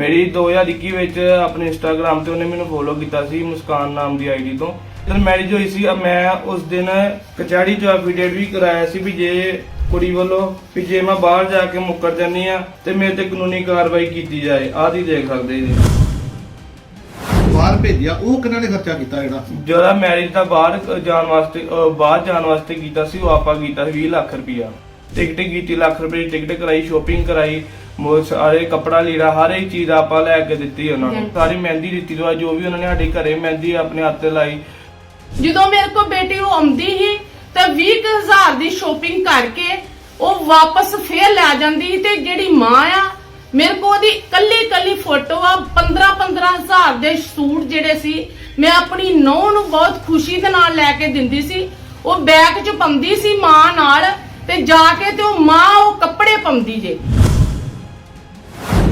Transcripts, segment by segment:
ਮੇਰੀ 2021 ਵਿੱਚ ਆਪਣੇ ਇੰਸਟਾਗ੍ਰam ਤੇ ਉਹਨੇ ਮੈਨੂੰ ਫੋਲੋ ਕੀਤਾ ਸੀ ਮੁਸਕਾਨ ਨਾਮ ਦੀ ਆਈਡੀ ਤੋਂ। ਜਦ ਮੈਰਿਜ ਹੋਈ ਸੀ ਮੈਂ ਉਸ ਦਿਨ ਕਚਹਿਰੀ ਚ ਐਫੀਡੇਵਿਟ ਵੀ ਕਰਾਇਆ ਸੀ ਵੀ ਜੇ ਕੁੜੀ ਵੱਲੋਂ ਵੀ ਜੇ ਮੈਂ ਬਾਹਰ ਜਾ ਕੇ ਮੁੱਕਰ ਜਾਂਦੀ ਆ ਤੇ ਮੇਰੇ ਤੇ ਕਾਨੂੰਨੀ ਕਾਰਵਾਈ ਕੀਤੀ ਜਾਏ। ਆਹ ਦੀ ਦੇਖ ਸਕਦੇ ਜੀ। ਬਾਹਰ ਭੇਜਿਆ ਉਹ ਕਿਹਨਾਂ ਨੇ ਖਰਚਾ ਕੀਤਾ ਜਿਹੜਾ? ਜਿਹੜਾ ਮੈਰਿਜ ਦਾ ਬਾਹਰ ਜਾਣ ਵਾਸਤੇ ਅਹ ਬਾਹਰ ਜਾਣ ਵਾਸਤੇ ਕੀਤਾ ਸੀ ਉਹ ਆਪਾਂ ਕੀਤਾ ਸੀ 20 ਲੱਖ ਰੁਪਇਆ। ਟਿਕਟ ਕੀਤੀ ਲੱਖ ਰੁਪਏ ਦੀ ਟਿਕਟ ਕਰਾਈ ਸ਼ੋਪਿੰਗ ਕਰਾਈ। ਮੋ ਸਾਰੇ ਕੱਪੜਾ ਲੀੜਾ ਹਰ ਇੱਕ ਚੀਜ਼ ਆਪਾਂ ਲੈ ਕੇ ਦਿੱਤੀ ਉਹਨਾਂ ਨੂੰ। ਸਾਰੀ ਮਹਿੰਦੀ ਦਿੱਤੀ ਦਵਾ ਜੋ ਵੀ ਉਹਨਾਂ ਨੇ ਸਾਡੇ ਘਰੇ ਮਹਿੰਦੀ ਆਪਣੇ ਹੱਥ ਤੇ ਲਾਈ। ਜਦੋਂ ਮੇਰੇ ਕੋ ਬੇਟੀ ਉਹ ਆਉਂਦੀ ਸੀ ਤਾਂ 20000 ਦੀ ਸ਼ੋਪਿੰਗ ਕਰਕੇ ਉਹ ਵਾਪਸ ਫੇਰ ਲੈ ਜਾਂਦੀ ਤੇ ਜਿਹੜੀ ਮਾਂ ਆ ਮੇਰੇ ਕੋ ਉਹਦੀ ਕੱਲੀ ਕੱਲੀ ਫੋਟੋ ਆ 15 15000 ਦੇ ਸੂਟ ਜਿਹੜੇ ਸੀ ਮੈਂ ਆਪਣੀ ਨੂੰਹ ਨੂੰ ਬਹੁਤ ਖੁਸ਼ੀ ਦੇ ਨਾਲ ਲੈ ਕੇ ਦਿੰਦੀ ਸੀ। ਉਹ ਬੈਗ 'ਚ ਪਾਉਂਦੀ ਸੀ ਮਾਂ ਨਾਲ ਤੇ ਜਾ ਕੇ ਤੇ ਉਹ ਮਾਂ ਉਹ ਕੱਪੜੇ ਪਾਉਂਦੀ ਜੇ।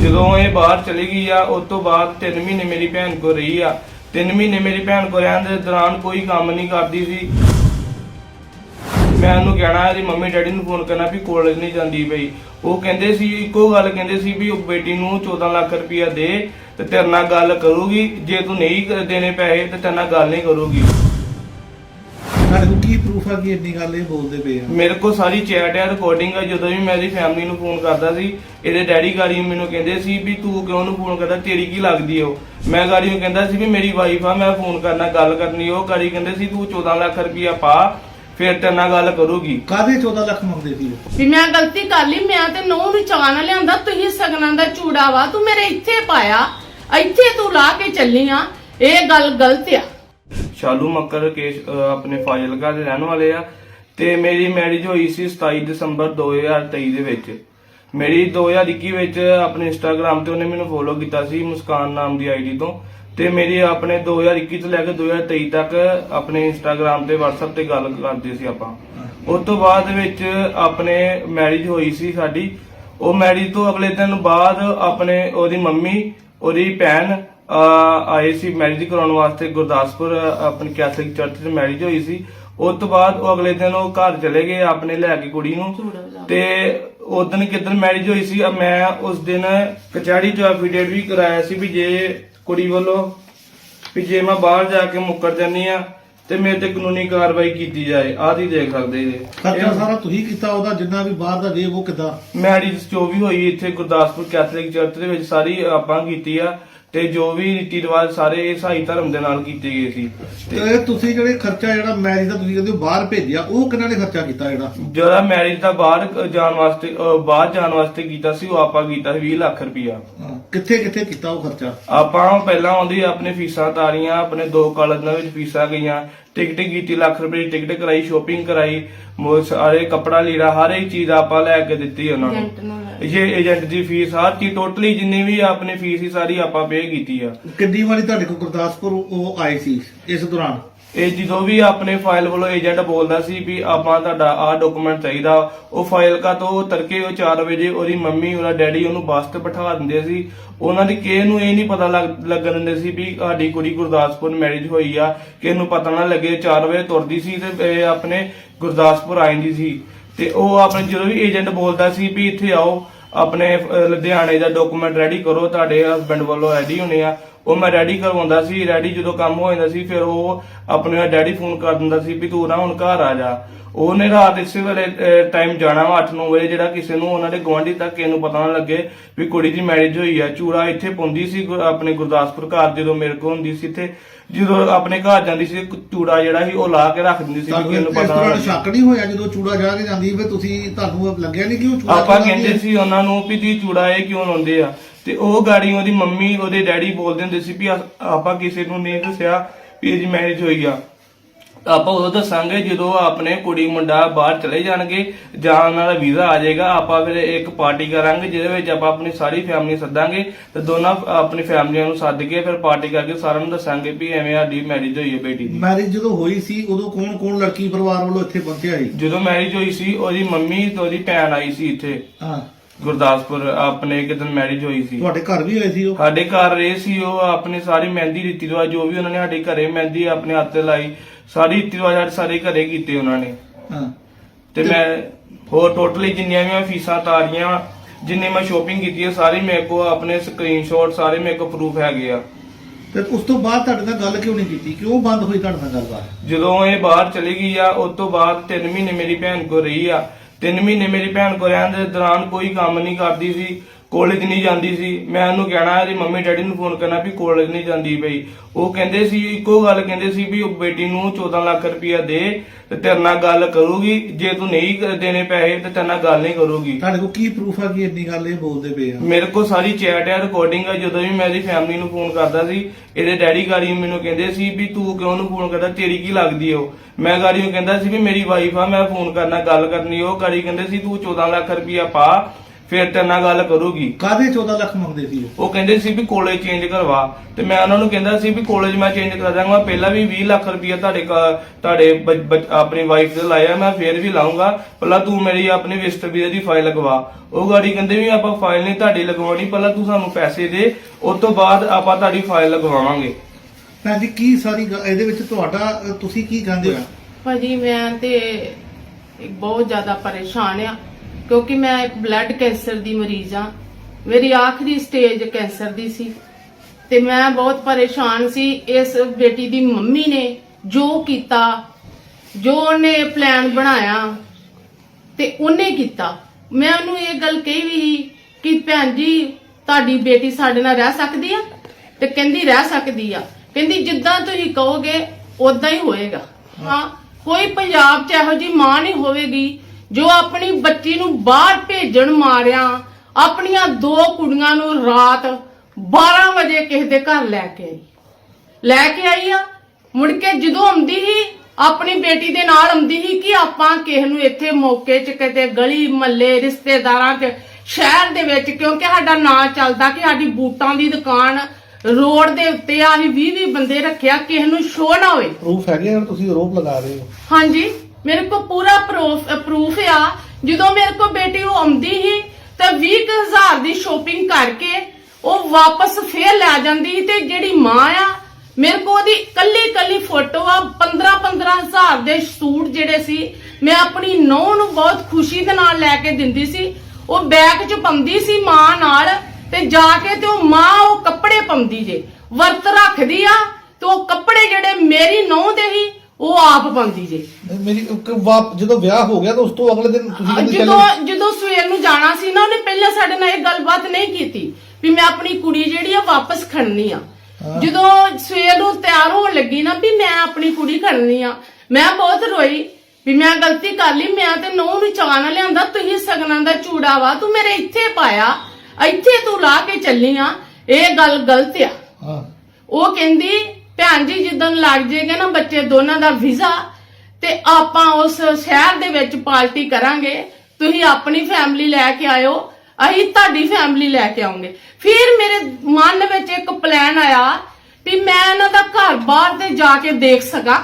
ਜਦੋਂ ਇਹ ਬਾਹਰ ਚਲੀ ਗਈ ਆ, ਉਸ ਤੋਂ ਬਾਅਦ 3 ਮਹੀਨੇ ਮੇਰੀ ਭੈਣ ਕੋ ਰਹੀ ਆ। 3 ਮਹੀਨੇ ਮੇਰੀ ਭੈਣ ਕੋ ਰਹਿਣ ਦੇ ਦੌਰਾਨ ਕੋਈ ਕੰਮ ਨਹੀਂ ਕਰਦੀ ਸੀ। ਮੈਂ ਉਹਨੂੰ ਕਹਿਣਾ, ਇਹਦੀ ਮੰਮੀ ਡੈਡੀ ਨੂੰ ਫੋਨ ਕਰਨਾ ਵੀ ਕਾਲਜ ਨਹੀਂ ਜਾਂਦੀ ਪਈ। ਉਹ ਕਹਿੰਦੇ ਸੀ, ਇੱਕੋ ਗੱਲ ਕਹਿੰਦੇ ਸੀ ਵੀ ਉਹ ਬੇਟੀ ਨੂੰ 14 ਲੱਖ ਰੁਪਇਆ ਦੇ ਤੇ ਤੇਰੇ ਨਾਲ ਗੱਲ ਕਰੂਗੀ। ਜੇ ਤੂੰ ਨਹੀਂ ਦੇਣੇ ਪੈਸੇ ਤੇ ਤੇਰੇ ਨਾਲ ਗੱਲ ਨਹੀਂ ਕਰੂਗੀ। ਸਾਡੇ ਕੋਲ ਕੀ ਪ੍ਰੂਫ ਆ ਕਿ ਇੰਨੀ ਗੱਲ ਇਹ ਬੋਲਦੇ ਪਏ ਆ? ਮੇਰੇ ਕੋਲ ਸਾਰੀ ਚੈਟ ਹੈ ਰਿਕਾਰਡਿੰਗ ਹੈ ਜਦੋਂ ਵੀ ਮੈਂ ਇਹਦੀ ਫੈਮਿਲੀ ਨੂੰ ਫੋਨ ਕਰਦਾ ਸੀ ਇਹਦੇ ਡੈਡੀ ਗਾੜੀ ਮੈਨੂੰ ਕਹਿੰਦੇ ਸੀ ਵੀ ਤੂੰ ਕਿਉਂ ਉਹਨੂੰ ਫੋਨ ਕਰਦਾ ਤੇਰੀ ਕੀ ਲੱਗਦੀ ਉਹ? ਮੈਂ ਗਾੜੀ ਨੂੰ ਕਹਿੰਦਾ ਸੀ ਵੀ ਮੇਰੀ ਵਾਈਫ ਆ ਮੈਂ ਫੋਨ ਕਰਨਾ ਗੱਲ ਕਰਨੀ ਉਹ ਗਾੜੀ ਕਹਿੰਦੇ ਸੀ ਤੂੰ 14 ਲੱਖ ਰੁਪਇਆ ਪਾ ਫਿਰ ਤੇਰੇ ਨਾਲ ਗੱਲ ਕਰੂਗੀ। ਕਾਦੇ 14 ਲੱਖ ਮੰਗਦੇ ਸੀ? ਉਹ? ਵੀ ਮੈਂ ਗਲਤੀ ਕਰ ਲਈ ਮੈਂ ਤੇ ਨੂੰਹ ਨੂੰ ਚਾਹ ਨਾ ਲਿਆਂਦਾ ਤੁਸੀਂ ਸਗਨਾਂ ਦਾ ਚੂੜਾ ਵਾ ਤੂੰ ਮੇਰੇ ਇੱਥੇ ਪਾਇਆ ਇੱਥੇ ਤੂੰ ਲਾ ਕੇ ਚੱਲੀ ਆ ਇਹ ਗੱਲ ਗਲਤ ਆ। ਸ਼ਾਲੂ ਮੱਕਰ ਕੇਸ ਆਪਣੇ ਫਾਜ਼ਿਲਕਾ ਦੇ ਰਹਿਣ ਵਾਲੇ ਆ ਤੇ ਮੇਰੀ ਮੈਰਿਜ ਹੋਈ ਸੀ 27 ਦਸੰਬਰ 2023 ਦੇ ਵਿੱਚ। ਮੇਰੀ 2021 ਵਿੱਚ ਆਪਣੇ ਇੰਸਟਾਗ੍ਰam ਤੇ ਉਹਨੇ ਮੈਨੂੰ ਫੋਲੋ ਕੀਤਾ ਸੀ ਮੁਸਕਾਨ ਨਾਮ ਦੀ ਆਈਡੀ ਤੋਂ ਤੇ ਮੇਰੀ ਆਪਣੇ 2021 ਤੋਂ ਲੈ ਕੇ 2023 ਤੱਕ ਆਪਣੇ ਇੰਸਟਾਗ੍ਰam ਤੇ WhatsApp ਤੇ ਗੱਲ ਕਰਦੇ ਸੀ ਆਪਾਂ। ਉਸ ਤੋਂ ਬਾਅਦ ਵਿੱਚ ਆਪਣੇ ਮੈਰਿਜ ਹੋਈ ਸੀ ਸਾਡੀ। ਉਹ ਮੈਰਿਜ ਤੋਂ ਅਗਲੇ ਦਿਨ ਬਾਅਦ ਆਪਣੇ ਉਹਦੀ ਮੰਮੀ, ਉਹਦੀ ਭੈਣ ਆਏ ਸੀ ਮੈਰਿਜ ਕਰਾਉਣ ਵਾਸਤੇ ਗੁਰਦਾਸਪੁਰ ਆਪਣੀ ਕੈਥੋਲਿਕ ਚਰਚ 'ਚ ਮੈਰਿਜ ਹੋਈ ਸੀ। ਉਸ ਤੋਂ ਬਾਅਦ ਉਹ ਅਗਲੇ ਦਿਨ ਉਹ ਘਰ ਚਲੇ ਗਏ ਆਪਣੇ ਲੈ ਕੇ ਕੁੜੀ ਨੂੰ। ਤੇ ਉਸ ਦਿਨ ਕਿਦਨ ਮੈਰਿਜ ਹੋਈ ਸੀ ਮੈਂ ਉਸ ਦਿਨ ਕਚਹਿਰੀ 'ਚ ਐਫੀਡੇਵਿਟ ਵੀ ਕਰਾਇਆ ਸੀ ਵੀ ਜੇ ਕੁੜੀ ਵੱਲੋਂ ਵੀ ਜੇ ਮੈਂ ਬਾਹਰ ਜਾ ਕੇ ਮੁੱਕਰ ਜਾਂਦੀ ਆ ਤੇ ਮੇਰੇ ਤੇ ਕਾਨੂੰਨੀ ਕਾਰਵਾਈ ਕੀਤੀ ਜਾਏ। ਆਹ ਦੀ ਦੇਖ ਸਕਦੇ ਜੀ। ਖਰਚਾ ਸਾਰਾ ਤੁਸੀਂ ਕੀਤਾ ਉਹਦਾ ਜਿੰਨਾ ਵੀ ਬਾਹਰ ਦਾ ਦੇ ਉਹ ਕਿੱਦਾਂ? ਮੈਰਿਜ ਜੋ ਵੀ ਹੋਈ ਇੱਥੇ ਗੁਰਦਾਸਪੁਰ ਕੈਥੋਲਿਕ ਚਰਚ ਦੇ ਵਿੱਚ ਸਾਰੀ ਆਪਾਂ ਕੀਤੀ ਆ। ਤੇ ਜੋ ਵੀ ਰੀਤੀ ਰਿਵਾਜ ਸਾਰੇ ਈਸਾਈ ਧਰਮ ਦੇ ਨਾਲ ਕੀਤੇ ਗਏ ਸੀ। ਤੇ ਤੇ ਤੁਸੀਂ ਜਿਹੜੇ ਖਰਚਾ ਜਿਹੜਾ ਮੈਰਿਜ ਦਾ ਤੁਸੀਂ ਕਹਿੰਦੇ ਹੋ ਬਾਹਰ ਭੇਜਿਆ ਉਹ ਕਿਹਨਾਂ ਨੇ ਖਰਚਾ ਕੀਤਾ ਜਿਹੜਾ? ਜਿਹੜਾ ਮੈਰਿਜ ਦਾ ਬਾਹਰ ਜਾਣ ਵਾਸਤੇ ਅਹ ਬਾਹਰ ਜਾਣ ਵਾਸਤੇ ਕੀਤਾ ਸੀ ਉਹ ਆਪਾਂ ਕੀਤਾ ਸੀ 20 ਲੱਖ ਰੁਪਇਆ ਹਾਂ, ਕਿੱਥੇ ਕਿੱਥੇ ਕੀਤਾ ਉਹ ਖਰਚਾ? ਆਪਾਂ ਪਹਿਲਾਂ ਆਉਂਦੀ ਆਪਣੇ ਫੀਸਾਂ ਤਾਰੀਆਂ ਆਪਣੇ ਦੋ ਕਾਲਜਾਂ ਵਿੱਚ ਫੀਸਾਂ ਗਈਆਂ ਟਿਕਟ ਕੀਤੀ ਲੱਖ ਰੁਪਏ ਦੀ ਟਿਕਟ ਕਰਾਈ ਸ਼ੋਪਿੰਗ ਕਰਾਈ ਮੋ ਸਾਰੇ ਕੱਪੜਾ ਲੀੜਾ ਹਰ ਇੱਕ ਚੀਜ਼ ਆਪਾਂ ਲੈ ਕੇ ਦਿੱਤੀ ਉਹਨਾਂ ਏਜੰਟ ਨੂੰ ਨਾਲ ਇਹ ਏਜੰਟ ਦੀ ਫੀਸ ਹਰ ਚੀਜ਼ ਟੋਟਲੀ ਜਿੰਨੀ ਵੀ ਆਪਣੀ ਫੀਸ ਸੀ ਸਾਰੀ ਆਪਾਂ ਪੇ ਕੀਤੀ ਆ। ਕਿੰਨੀ ਵਾਰੀ ਤੁਹਾਡੇ ਕੋਲ ਗੁਰਦਾਸਪੁਰ ਉਹ ਆਏ ਸੀ ਇਸ ਦੌਰਾਨ? ਇਹ ਜਦੋਂ ਵੀ ਆਪਣੇ ਫਾਈਲ ਵੱਲੋਂ ਏਜੰਟ ਬੋਲਦਾ ਸੀ ਵੀ ਆਪਾਂ ਤੁਹਾਡਾ ਆਹ ਡਾਕੂਮੈਂਟ ਚਾਹੀਦਾ, ਉਹ ਫਾਈਲ ਕਾ ਤੋਂ ਤੜਕੇ ਉਹ 4 ਵਜੇ ਉਹਦੀ ਮੰਮੀ, ਉਹਦਾ ਡੈਡੀ ਉਹਨੂੰ ਬੱਸ ਤੇ ਬਿਠਾ ਦਿੰਦੇ ਸੀ। ਉਹਨਾਂ ਦੀ ਕਿਸੇ ਨੂੰ ਇਹ ਨਹੀਂ ਪਤਾ ਲੱਗਣ ਦਿੰਦੇ ਸੀ ਵੀ ਸਾਡੀ ਕੁੜੀ ਗੁਰਦਾਸਪੁਰ ਮੈਰਿਜ ਹੋਈ ਆ। ਕਿਸੇ ਨੂੰ ਪਤਾ ਨਾ ਲੱਗੇ 4 ਵਜੇ ਤੁਰਦੀ ਸੀ ਤੇ ਆਪਣੇ ਗੁਰਦਾਸਪੁਰ ਆ ਸੀ। ਤੇ ਉਹ ਆਪਣੇ ਜਦੋਂ ਵੀ ਏਜੰਟ ਬੋਲਦਾ ਸੀ ਵੀ ਇੱਥੇ ਆਓ, ਆਪਣੇ ਲੁਧਿਆਣੇ ਦਾ ਡਾਕੂਮੈਂਟ ਰੈਡੀ ਕਰੋ, ਤੁਹਾਡੇ ਹਸਬੰਡ ਵੱਲੋਂ ਰੈਡੀ ਹੋਣੇ ਆ। ਉਹ ਮੈਂ ਰੈਡੀ ਕਰਵਾਉਂਦਾ ਸੀ ਰੈਡੀ ਜਦੋਂ ਕੰਮ ਹੋ ਜਾਂਦਾ ਸੀ ਫਿਰ ਉਹ ਆਪਣੇ ਡੈਡੀ ਫੋਨ ਕਰ ਦਿੰਦਾ ਸੀ ਵੀ ਤੂੰ ਨਾ ਹੁਣ ਘਰ ਆ ਜਾ। ਉਹਨੇ ਰਾਤ ਇਸੇ ਵੇਲੇ ਟਾਈਮ ਜਾਣਾ ਵਾ 8-9 ਵਜੇ ਜਿਹੜਾ ਕਿਸੇ ਨੂੰ ਉਹਨਾਂ ਦੇ ਗਵਾਂਢੀ ਤੱਕ ਕਿਸੇ ਨੂੰ ਪਤਾ ਨਾ ਲੱਗੇ ਵੀ ਕੁੜੀ ਦੀ ਮੈਰਿਜ ਹੋਈ ਆ। ਚੂੜਾ ਇੱਥੇ ਪੁੰਦੀ ਸੀ ਆਪਣੇ ਗੁਰਦਾਸਪੁਰ ਘਰ ਜਦੋਂ ਮੇਰੇ ਕੋਲ ਹੁੰਦੀ ਸੀ ਇੱਥੇ। ਜਦੋਂ ਆਪਣੇ ਘਰ ਜਾਂਦੀ ਸੀ ਚੂੜਾ ਜਿਹੜਾ ਸੀ ਉਹ ਲਾ ਕੇ ਰੱਖ ਦਿੰਦੀ ਸੀ ਕਿਸੇ ਨੂੰ ਪਤਾ ਨਾ ਸ਼ੱਕ ਨਹੀਂ ਹੋਇਆ ਜਦੋਂ ਚੂੜਾ ਜਾ ਕੇ ਜਾਂਦੀ ਫਿਰ ਤੁਸੀਂ ਤੁਹਾਨੂੰ ਲੱਗਿਆ ਨਹੀਂ ਕਿ ਉਹ ਚੂੜਾ ਆਪਾਂ ਕਹਿੰਦੇ? ਸੀ ਉਹਨਾਂ ਨੂੰ ਵੀ ਚੂੜਾ ਇਹ ਕਿਉਂ ਲਾਉਂਦੇ ਆ? ਤੇ ਉਹ ਗਾੜੀ ਉਹਦੀ ਮੰਮੀ ਉਹਦੇ ਡੈਡੀ ਬੋਲਦੇ ਹੁੰਦੇ ਸੀ ਵੀ ਆਪਾਂ ਕਿਸੇ ਨੂੰ ਨਹੀਂ ਦੱਸਿਆ ਵੀ ਇਹਦੀ ਮੈਰਿਜ ਹੋਈ ਆ। ਆਪਾਂ ਉਦੋਂ ਦੱਸਾਂਗੇ ਜਦੋਂ ਆਪਣੇ ਕੁੜੀ ਮੁੰਡਾ ਬਾਹਰ ਚਲੇ ਜਾਣਗੇ ਜਾਂ ਉਹਨਾਂ ਦਾ ਵੀਜ਼ਾ ਆ ਜਾਏਗਾ ਆਪਾਂ ਫਿਰ ਇੱਕ ਪਾਰਟੀ ਕਰਾਂਗੇ ਜਿਹਦੇ ਵਿੱਚ ਆਪਾਂ ਆਪਣੀ ਸਾਰੀ ਫੈਮਿਲੀ ਸੱਦਾਂਗੇ ਤੇ ਦੋਨਾਂ ਆਪਣੀ ਫੈਮਲੀਆਂ ਨੂੰ ਸੱਦ ਕੇ ਫਿਰ ਪਾਰਟੀ ਕਰਕੇ ਸਾਰਿਆਂ ਨੂੰ ਦੱਸਾਂਗੇ ਵੀ ਐਵੇਂ ਸਾਡੀ ਮੈਰਿਜ ਹੋਈ ਹੈ ਬੇਟੀ ਦੀ। ਮੈਰਿਜ ਜਦੋਂ ਹੋਈ ਸੀ ਉਦੋਂ ਕੌਣ ਕੌਣ ਲੜਕੀ ਪਰਿਵਾਰ ਵੱਲੋਂ ਇੱਥੇ ਪਹੁੰਚਿਆ ਸੀ? ਜਦੋਂ ਮੈਰਿਜ ਹੋਈ ਸੀ ਉਹਦੀ ਮੰਮੀ ਤੇ ਉਹਦੀ ਭੈਣ ਆਈ ਸੀ ਇੱਥੇ। ਹਾਂ। ਗੁਰਦਾਸਪੁਰ ਆਪਣੇ ਕਿਦਨ ਮੈਰਿਜ ਹੋਈ ਸੀ। ਤੁਹਾਡੇ ਘਰ ਵੀ ਆਏ ਸੀ ਉਹ? ਸਾਡੇ ਘਰ ਰਹੇ ਸੀ ਉਹ ਆਪਣੀ ਸਾਰੀ ਮਹਿੰਦੀ ਰੀਤੀ ਰਿਵਾਜ ਜੋ ਵੀ ਉਹਨਾਂ ਨੇ ਸਾਡੇ ਘਰੇ ਮਹਿੰਦੀ ਆਪਣੇ ਹੱਥ ਤੇ ਲਾਈ ਸਾਰੀ ਰੀਤੀ ਰਿਵਾਜ ਸਾਡੇ ਸਾਰੇ ਘਰੇ ਕੀਤੇ ਉਹਨਾਂ ਨੇ। ਹਾਂ। ਤੇ ਮੈਂ ਹੋਰ ਟੋਟਲੀ ਜਿੰਨੀਆਂ ਵੀ ਮੈਂ ਫੀਸਾਂ ਤਾਰੀਆਂ ਜਿੰਨੀ ਮੈਂ ਸ਼ੋਪਿੰਗ ਕੀਤੀ ਹੈ ਸਾਰੀ ਮੇਰੇ ਕੋਲ ਆਪਣੇ ਸਕਰੀਨਸ਼ਾਟ ਸਾਰੇ ਮੇਰੇ ਕੋਲ ਪ੍ਰੂਫ ਹੈਗੇ ਆ। ਤੇ ਉਸ ਤੋਂ ਬਾਅਦ ਤੁਹਾਡੇ ਨਾਲ ਗੱਲ ਕਿਉਂ ਨਹੀਂ ਕੀਤੀ? ਕਿਉਂ ਬੰਦ ਹੋਈ ਤੁਹਾਡੇ ਨਾਲ ਗੱਲਬਾਤ? ਜਦੋਂ ਇਹ ਬਾਹਰ ਚਲੀ ਗਈ ਆ ਉਸ ਤੋਂ ਬਾਅਦ 3 ਮਹੀਨੇ ਮੇਰੀ ਭੈਣ ਕੋ ਰਹੀ ਆ 3 ਮਹੀਨੇ ਮੇਰੀ ਭੈਣ ਕੋਲ ਰਹਿਣ ਦੇ ਦੌਰਾਨ ਕੋਈ ਕੰਮ ਨਹੀਂ ਕਰਦੀ ਸੀ। ਕਾਲਜ ਨਹੀਂ ਜਾਂਦੀ ਸੀ। ਮੈਂ ਉਹਨੂੰ ਕਹਿਣਾ ਇਹਦੀ ਮੰਮੀ ਡੈਡੀ ਨੂੰ ਫੋਨ ਕਰਨਾ ਵੀ ਕਾਲਜ ਨਹੀਂ ਜਾਂਦੀ ਬਈ ਉਹ ਕਹਿੰਦੇ ਸੀ ਇੱਕੋ ਗੱਲ ਕਹਿੰਦੇ ਸੀ ਵੀ ਉਹ ਬੇਟੀ ਨੂੰ 14 ਲੱਖ ਰੁਪਇਆ ਦੇ ਤੇ ਤੇਰੇ ਨਾਲ ਗੱਲ ਕਰੂਗੀ। ਜੇ ਤੂੰ ਨਹੀਂ ਦੇਣੇ ਪੈਸੇ ਤੇ ਤੇਰੇ ਨਾਲ ਗੱਲ ਨਹੀਂ ਕਰੂਗੀ। ਤੁਹਾਡੇ ਕੋਲ ਕੀ ਪ੍ਰੂਫ ਆ ਕਿ ਇੰਨੀ ਗੱਲ ਇਹ ਬੋਲਦੇ ਪਏ ਆ? ਮੇਰੇ ਕੋਲ ਸਾਰੀ ਚੈਟ ਹੈ ਰਿਕਾਰਡਿੰਗ ਹੈ ਜਦੋਂ ਵੀ ਮੈਂ ਇਹਦੀ ਫੈਮਿਲੀ ਨੂੰ ਫੋਨ ਕਰਦਾ ਸੀ ਇਹਦੇ ਡੈਡੀ ਗਾੜੀ ਮੈਨੂੰ ਕਹਿੰਦੇ ਸੀ ਵੀ ਤੂੰ ਕਿਉਂ ਉਹਨੂੰ ਫੋਨ ਕਰਦਾ? ਤੇਰੀ ਕੀ ਲੱਗਦੀ ਉਹ? ਮੈਂ ਗਾੜੀ ਨੂੰ ਕਹਿੰਦਾ ਸੀ ਵੀ ਮੇਰੀ ਵਾਈਫ ਆ ਮੈਂ ਫੋਨ ਕਰਨਾ ਗੱਲ ਕਰਨੀ ਉਹ ਗਾੜੀ ਕਹਿੰਦੇ ਸੀ ਤੂੰ 14 ਲੱਖ ਰੁਪਇਆ ਪਾ। ਫਿਰ ਤੇਰੇ ਨਾਲ ਗੱਲ ਕਰੂਗੀ। ਕਾਦੇ 14 ਲੱਖ ਮੰਗਦੇ ਸੀ ਉਹ? ਉਹ ਕਹਿੰਦੇ ਸੀ ਵੀ ਕਾਲਜ ਚੇਂਜ ਕਰਵਾ। ਤੇ ਮੈਂ ਉਹਨਾਂ ਨੂੰ ਕਹਿੰਦਾ ਸੀ ਵੀ ਕਾਲਜ ਮੈਂ ਚੇਂਜ ਕਰਾ ਦਾਂਗਾ ਪਹਿਲਾਂ ਵੀ 20 ਲੱਖ ਰੁਪਇਆ ਤੁਹਾਡੇ ਕਾ- ਤੁਹਾਡੇ ਆਪਣੀ ਵਾਈਫ ਦੇ ਲਾਇਆ। ਮੈਂ ਫੇਰ ਵੀ ਲਾਉਂਗਾ ਪਹਿਲਾਂ ਤੂੰ ਮੇਰੀ ਆਪਣੀ ਵਿਸਟ ਵੀਜ਼ੇ ਦੀ ਫਾਈਲ ਲਗਵਾ। ਉਹ ਗਾੜੀ ਕਹਿੰਦੇ ਵੀ ਆਪਾਂ ਫਾਈਲ ਨਹੀਂ ਤੁਹਾਡੀ ਲਗਵਾਉਣੀ। ਪਹਿਲਾਂ ਤੂੰ ਸਾਨੂੰ ਪੈਸੇ ਦੇ। ਉਸ ਤੋਂ ਬਾਅਦ ਆਪਾਂ ਤੁਹਾਡੀ ਫਾਈਲ ਲਗਵਾਵਾਂਗੇ। ਭੈਣ ਜੀ ਕੀ ਸਾਰੀ ਗੱਲ- ਇਹਦੇ ਵਿੱਚ ਤੁਹਾਡਾ ਅ, ਤੁਸੀਂ ਕੀ ਕਹਿੰਦੇ ਹੋ? ਭਾਜੀ ਮੈਂ ਤੇ ਇੱਕ ਬਹੁਤ ਜ਼ਿਆਦਾ ਪਰੇਸ਼ਾਨ ਆ। ਕਿਉਂਕਿ ਮੈਂ ਇੱਕ ਬਲੱਡ ਕੈਂਸਰ ਦੀ ਮਰੀਜ਼ ਆ ਮੇਰੀ ਆਖਰੀ ਸਟੇਜ ਕੈਂਸਰ ਦੀ ਸੀ। ਤੇ ਮੈਂ ਬਹੁਤ ਪਰੇਸ਼ਾਨ ਸੀ। ਇਸ ਬੇਟੀ ਦੀ ਮੰਮੀ ਨੇ ਜੋ ਕੀਤਾ, ਜੋ ਉਹਨੇ ਪਲਾਨ ਬਣਾਇਆ, ਤੇ ਉਹਨੇ ਕੀਤਾ। ਮੈਂ ਉਹਨੂੰ ਇਹ ਗੱਲ ਕਹੀ ਵੀ ਸੀ ਕਿ ਭੈਣ ਜੀ, ਤੁਹਾਡੀ ਬੇਟੀ ਸਾਡੇ ਨਾਲ ਰਹਿ ਸਕਦੀ ਆ? ਤੇ ਕਹਿੰਦੀ, ਰਹਿ ਸਕਦੀ ਆ। ਕਹਿੰਦੀ, ਜਿੱਦਾਂ ਤੁਸੀਂ ਕਹੋਗੇ ਉਦਾਂ ਹੀ ਹੋਏਗਾ। ਹਾਂ, ਕੋਈ ਪੰਜਾਬ 'ਚ ਇਹੋ ਜੀ ਮਾਂ ਨਹੀਂ ਹੋਵੇਗੀ ਜੋ ਆਪਣੀ ਬੱਚੀ ਨੂੰ ਬਾਹਰ ਭੇਜਣ ਮਾਰਿਆ ਆਪਣੀਆਂ ਦੋ ਕੁੜੀਆਂ ਨੂੰ ਰਾਤ 12 ਵਜੇ ਕਿਸੇ ਦੇ ਘਰ ਲੈ ਕੇ ਆਈ। ਲੈ ਕੇ ਆਈ ਆ ਮੁੜ ਕੇ ਜਦੋਂ ਆਉਂਦੀ ਸੀ ਆਪਣੀ ਬੇਟੀ ਦੇ ਨਾਲ ਆਉਂਦੀ ਸੀ ਕਿ ਆਪਾਂ ਕਿਸੇ ਨੂੰ ਇੱਥੇ ਮੌਕੇ 'ਚ ਕਿਤੇ ਗਲੀ ਮੱਲੇ ਰਿਸ਼ਤੇਦਾਰਾਂ 'ਚ ਸ਼ਹਿਰ ਦੇ ਵਿੱਚ ਕਿਉਂਕਿ ਸਾਡਾ ਨਾਂ ਚੱਲਦਾ ਕਿ ਸਾਡੀ ਬੂਟਾਂ ਦੀ ਦੁਕਾਨ ਰੋਡ ਦੇ ਉੱਤੇ ਆ ਅਸੀਂ 20 20 ਬੰਦੇ ਰੱਖਿਆ ਕਿਸੇ ਨੂੰ ਸ਼ੋ ਨਾ ਹੋਵੇ। ਪ੍ਰੂਫ ਹੈਗੇ ਤੁਸੀਂ ਆਰੋਪ ਲਗਾ ਰਹੇ ਹੋ। ਹਾਂਜੀ। ਮੇਰੇ ਕੋਲ ਪੂਰਾ ਪ੍ਰੂਫ ਪ੍ਰੂਫ ਆ। ਜਦੋਂ ਮੇਰੇ ਕੋਲ ਬੇਟੀ ਉਹ ਆਉਂਦੀ ਸੀ, ਤਾਂ 20000 ਦੀ ਸ਼ੋਪਿੰਗ ਕਰਕੇ ਉਹ ਵਾਪਸ ਫੇਰ ਲੈ ਜਾਂਦੀ ਤੇ ਜਿਹੜੀ ਮਾਂ ਆ, ਮੇਰੇ ਕੋਲ ਉਹਦੀ ਕੱਲੀ ਕੱਲੀ ਫੋਟੋ ਆ 15 15000 ਦੇ ਸੂਟ ਜਿਹੜੇ ਸੀ, ਮੈਂ ਆਪਣੀ ਨੂੰਹ ਨੂੰ ਬਹੁਤ ਖੁਸ਼ੀ ਦੇ ਨਾਲ ਲੈ ਕੇ ਦਿੰਦੀ ਸੀ। ਉਹ ਬੈਗ 'ਚ ਪਾਉਂਦੀ ਸੀ ਮਾਂ ਨਾਲ ਤੇ ਜਾ ਕੇ ਤੇ ਉਹ ਮਾਂ ਉਹ ਕੱਪੜੇ ਪਾਉਂਦੀ ਜੇ। ਵਰਤ ਰੱਖਦੀ ਆ ਤੇ ਉਹ ਕੱਪੜੇ ਜਿਹੜੇ ਉਹ ਆਪ ਪਾਉਂਦੀ ਜੇ। ਨਹੀਂ, ਮੇਰੀ ਵਾਪ ਜਦੋਂ ਵਿਆਹ ਹੋ ਗਿਆ ਤਾਂ ਉਸ ਤੋਂ ਅਗਲੇ ਦਿਨ ਤੁਸੀਂ ਕਹਿੰਦੇ ਜਦੋਂ ਚੱਲ ਜਦੋਂ ਸਵੇਰ ਨੂੰ ਜਾਣਾ ਸੀ ਨਾ ਉਹਨੇ ਪਹਿਲਾਂ ਸਾਡੇ ਨਾਲ ਇਹ ਗੱਲਬਾਤ ਨਹੀਂ ਕੀਤੀ ਵੀ ਮੈਂ ਆਪਣੀ ਕੁੜੀ ਜਿਹੜੀ ਆ ਵਾਪਸ ਖੜਨੀ ਆ। ਜਦੋਂ ਸਵੇਰ ਨੂੰ ਤਿਆਰ ਹੋਣ ਲੱਗੀ ਨਾ ਵੀ ਮੈਂ ਆਪਣੀ ਕੁੜੀ ਖੜਨੀ ਆ ਮੈਂ ਬਹੁਤ ਰੋਈ ਵੀ ਮੈਂ ਗਲਤੀ ਕਰ ਲਈ ਮੈਂ ਤੇ ਨੂੰਹ ਨੂੰ ਚਾਹ ਨਾ ਲਿਆਂਦਾ ਤੁਸੀਂ ਸਗਨਾਂ ਦਾ ਚੂੜਾ ਵਾ ਤੂੰ ਮੇਰੇ ਇੱਥੇ ਪਾਇਆ ਇੱਥੇ ਤੂੰ ਲਾ ਕੇ ਚੱਲੀ ਆ ਇਹ ਗੱਲ ਗਲਤ ਆ। ਹਾਂ। ਉਹ ਕਹਿੰਦੀ ਭੈਣ ਜੀ, ਜਿੱਦਣ ਲੱਗ ਜਾਏਗਾ ਨਾ ਬੱਚੇ ਦੋਨਾਂ ਦਾ ਵੀਜ਼ਾ, ਤੇ ਆਪਾਂ ਉਸ ਸ਼ਹਿਰ ਦੇ ਵਿੱਚ ਪਾਰਟੀ ਕਰਾਂਗੇ। ਤੁਸੀਂ ਆਪਣੀ ਫੈਮਿਲੀ ਲੈ ਕੇ ਆਇਓ, ਅਸੀਂ ਤੁਹਾਡੀ ਫੈਮਿਲੀ ਲੈ ਕੇ ਆਉਂਗੇ। ਫਿਰ ਮੇਰੇ ਮਨ ਵਿੱਚ ਇੱਕ ਪਲਾਨ ਆਇਆ ਵੀ ਮੈਂ ਇਹਨਾਂ ਦਾ ਘਰ ਬਾਹਰ ਤੇ ਜਾ ਕੇ ਦੇਖ ਸਕਾਂ।